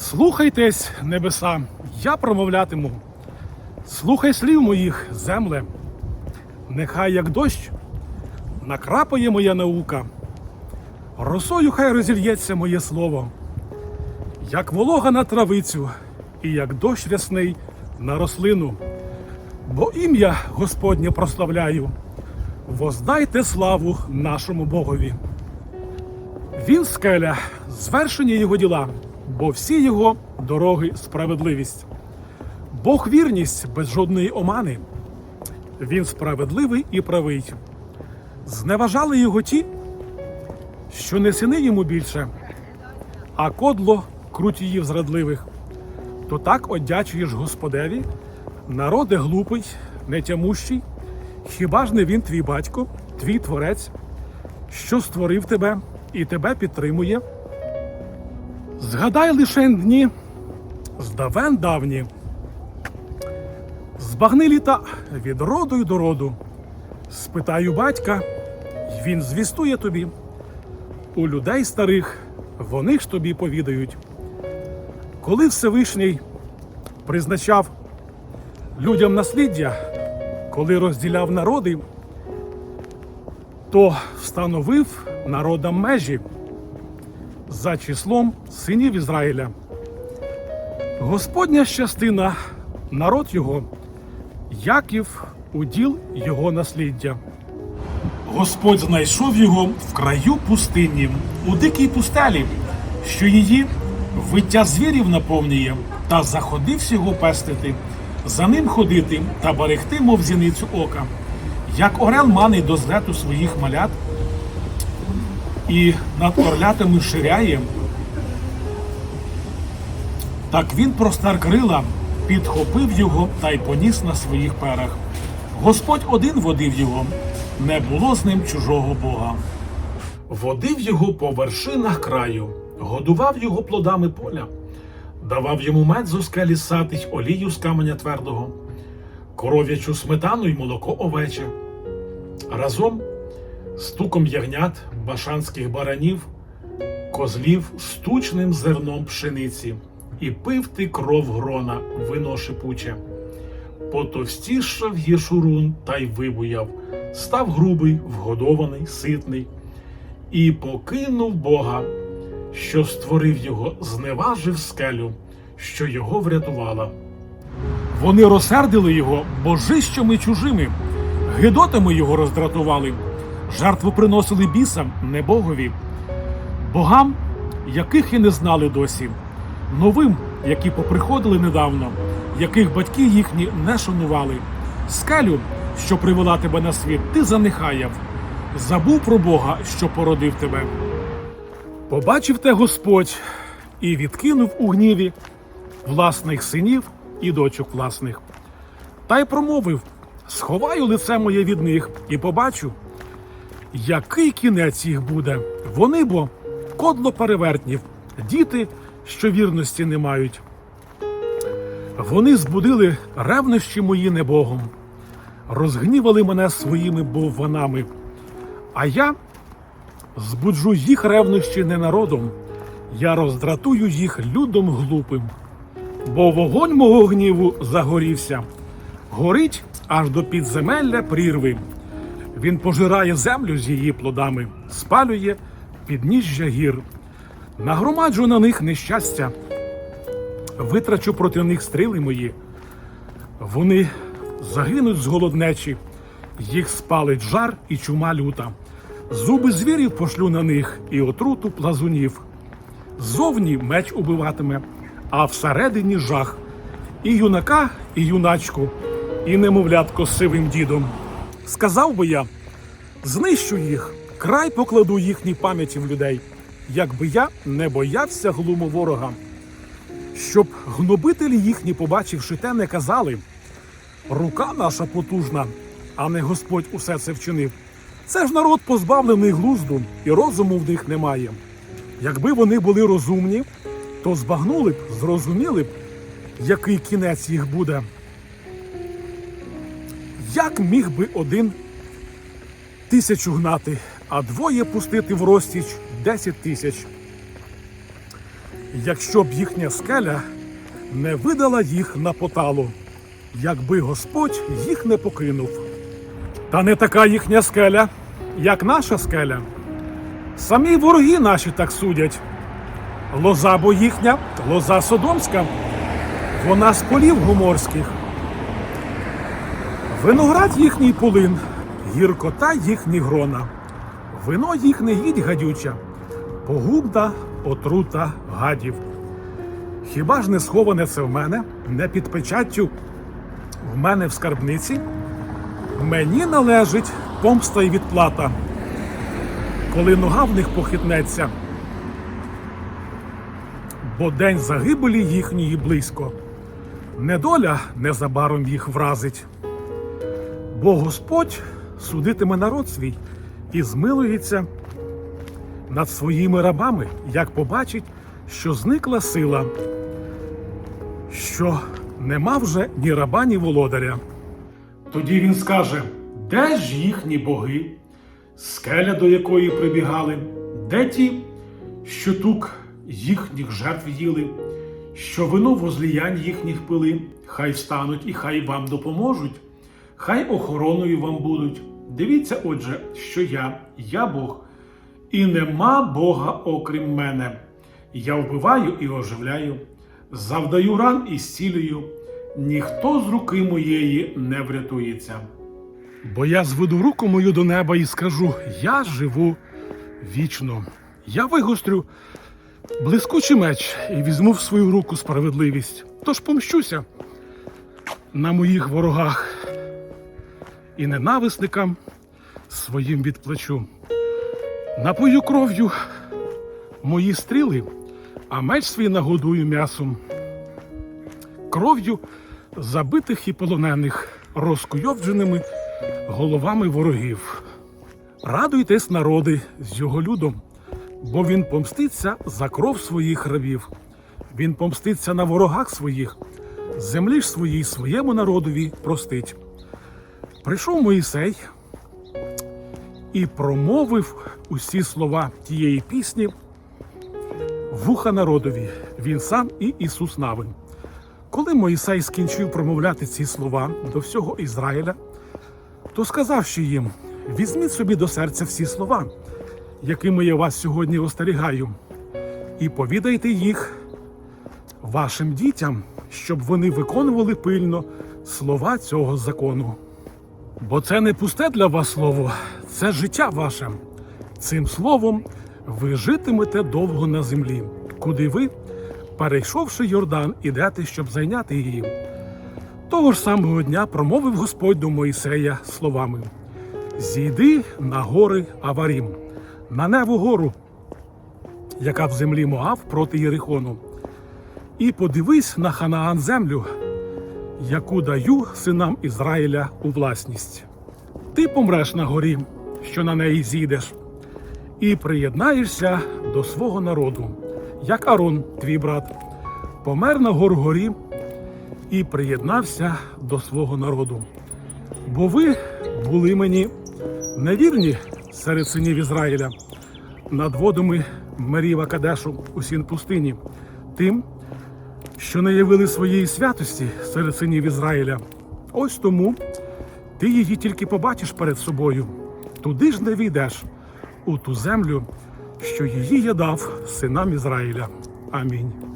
Слухайтесь, небеса, я промовлятиму. Слухай слів моїх, земле. Нехай як дощ накрапає моя наука. Росою хай розільється моє слово, як волога на травицю, і як дощ рясний на рослину. Бо ім'я Господнє прославляю, воздайте славу нашому Богові. Він скеля, звершені його діла, бо всі його дороги справедливість. Бог вірність без жодної омани. Він справедливий і правий. Зневажали його ті, що не сини йому більше, а кодло крутіїв зрадливих. То так одячуєш Господеві, народе глупий, нетямущий, хіба ж не він твій батько, твій творець, що створив тебе і тебе підтримує? Згадай лише дні здавен давні, збагни літа від роду й до роду. Спитаю батька, й він звістує тобі. У людей старих вони ж тобі повідають. Коли Всевишній призначав людям насліддя, коли розділяв народи, то встановив народам межі за числом синів Ізраїля. Господня частина, народ його, Яків уділ його насліддя. Господь знайшов його в краю пустині, у дикій пустелі, що її виття звірів наповнює, та заходився його пестити, за ним ходити та берегти, мов зіницю ока, як орел маний до злету своїх малят, і над орлятами ширяє, так він простер крила, підхопив його та й поніс на своїх перах. Господь один водив його, не було з ним чужого Бога. Водив його по вершинах краю, годував його плодами поля, давав йому мед з скелі сатить, олію з каменя твердого, коров'ячу сметану й молоко овече. Разом стуком ягнят, башанських баранів, козлів з тучним зерном пшениці, і пив ти кров грона, вино шипуче. Потовстішав Єшурун та й вибуяв, став грубий, вгодований, ситний, і покинув Бога, що створив його, зневажив скелю, що його врятувала. Вони розсердили його божищами чужими, гидотами його роздратували, жертву приносили бісам, не богові, богам, яких і не знали досі, новим, які поприходили недавно, яких батьки їхні не шанували. Скелю, що привела тебе на світ, ти занехаяв, забув про Бога, що породив тебе. Побачив те Господь і відкинув у гніві власних синів і дочок власних. Та й промовив: сховаю лице моє від них і побачу, який кінець їх буде. Вони бо кодло перевертнів, діти, що вірності не мають. Вони збудили ревнощі мої небогом, розгнівали мене своїми бовванами, а я збуджу їх ревнощі не народом, я роздратую їх людом глупим. Бо вогонь мого гніву загорівся, горить аж до підземелля прірви. Він пожирає землю з її плодами, спалює підніжжя гір, нагромаджу на них нещастя, витрачу проти них стріли мої. Вони загинуть з голоднечі, їх спалить жар і чума люта. Зуби звірів пошлю на них і отруту плазунів. Зовні меч убиватиме, а всередині жах. І юнака, і юначку, і немовлятко з сивим дідом. Сказав би я, знищу їх, край покладу їхній пам'яті в людей, якби я не боявся глуму ворога. Щоб гнобителі їхні, побачивши те, не казали. Рука наша потужна, а не Господь усе це вчинив. Це ж народ позбавлений глузду, і розуму в них немає. Якби вони були розумні, то збагнули б, зрозуміли б, який кінець їх буде. Як міг би один тисячу гнати, а двоє пустити в розтіч десять тисяч? якщо б їхня скеля не видала їх на поталу, якби Господь їх не покинув. Та не така їхня скеля, як наша скеля. Самі вороги наші так судять. Лоза бо їхня, лоза содомська, вона з полів гуморських. Виноград їхній полин, гіркота їхні грона. Вино їх не їдь гадюча, погубна отрута гадів. Хіба ж не сховане це в мене, не під печаттю в мене в скарбниці? Мені належить помста й відплата, коли нога в них похитнеться, бо день загибелі їхньої близько, недоля незабаром їх вразить. Бо Господь судитиме народ свій і змилується над своїми рабами, як побачить, що зникла сила, що нема вже ні раба, ні володаря. Тоді він скаже: де ж їхні боги, скеля до якої прибігали, де ті, що тук їхніх жертв їли, що вино возліянь їхніх пили, хай встануть і хай вам допоможуть, хай охороною вам будуть. Дивіться, отже, що я, я Бог, і нема Бога окрім мене. Я вбиваю і оживляю, завдаю ран і зцілюю, ніхто з руки моєї не врятується. Бо я зведу руку мою до неба і скажу: Я живу вічно. Я вигострю блискучий меч і візьму в свою руку справедливість. Тож помщуся на моїх ворогах і ненависникам своїм відплачу. Напою кров'ю мої стріли, а меч свій нагодую м'ясом. Кров'ю забитих і полонених, розкуйовдженими головами ворогів. Радуйтесь, народи, з його людом, бо він помститься за кров своїх рабів. Він помститься на ворогах своїх, землі ж своїй своєму народові простить. Прийшов Моїсей і промовив усі слова тієї пісні вуха народові, він сам і Ісус Навин. Коли Моїсей скінчив промовляти ці слова до всього Ізраїля, то сказавши їм: візьміть собі до серця всі слова, якими я вас сьогодні остерігаю, і повідайте їх вашим дітям, щоб вони виконували пильно слова цього закону. Бо це не пусте для вас слово, це життя ваше. Цим словом ви житимете довго на землі, куди ви, перейшовши Йордан, ідете, щоб зайняти її. Того ж самого дня промовив Господь до Моїсея словами: Зійди на гори Аварім, на Неву гору, яка в землі Моав проти Єрихону, і подивись на Ханаан землю, яку даю синам Ізраїля у власність. Ти помреш на горі, що на неї зійдеш, і приєднаєшся до свого народу, як Арон, твій брат, помер на гор горі і приєднався до свого народу. Бо ви були мені невірні серед синів Ізраїля над водами Меріва Кадешу у сін пустині, тим, що не явили своєї святості серед синів Ізраїля. Ось тому ти її тільки побачиш перед собою, туди ж не війдеш, у ту землю, що її я дав синам Ізраїля. Амінь.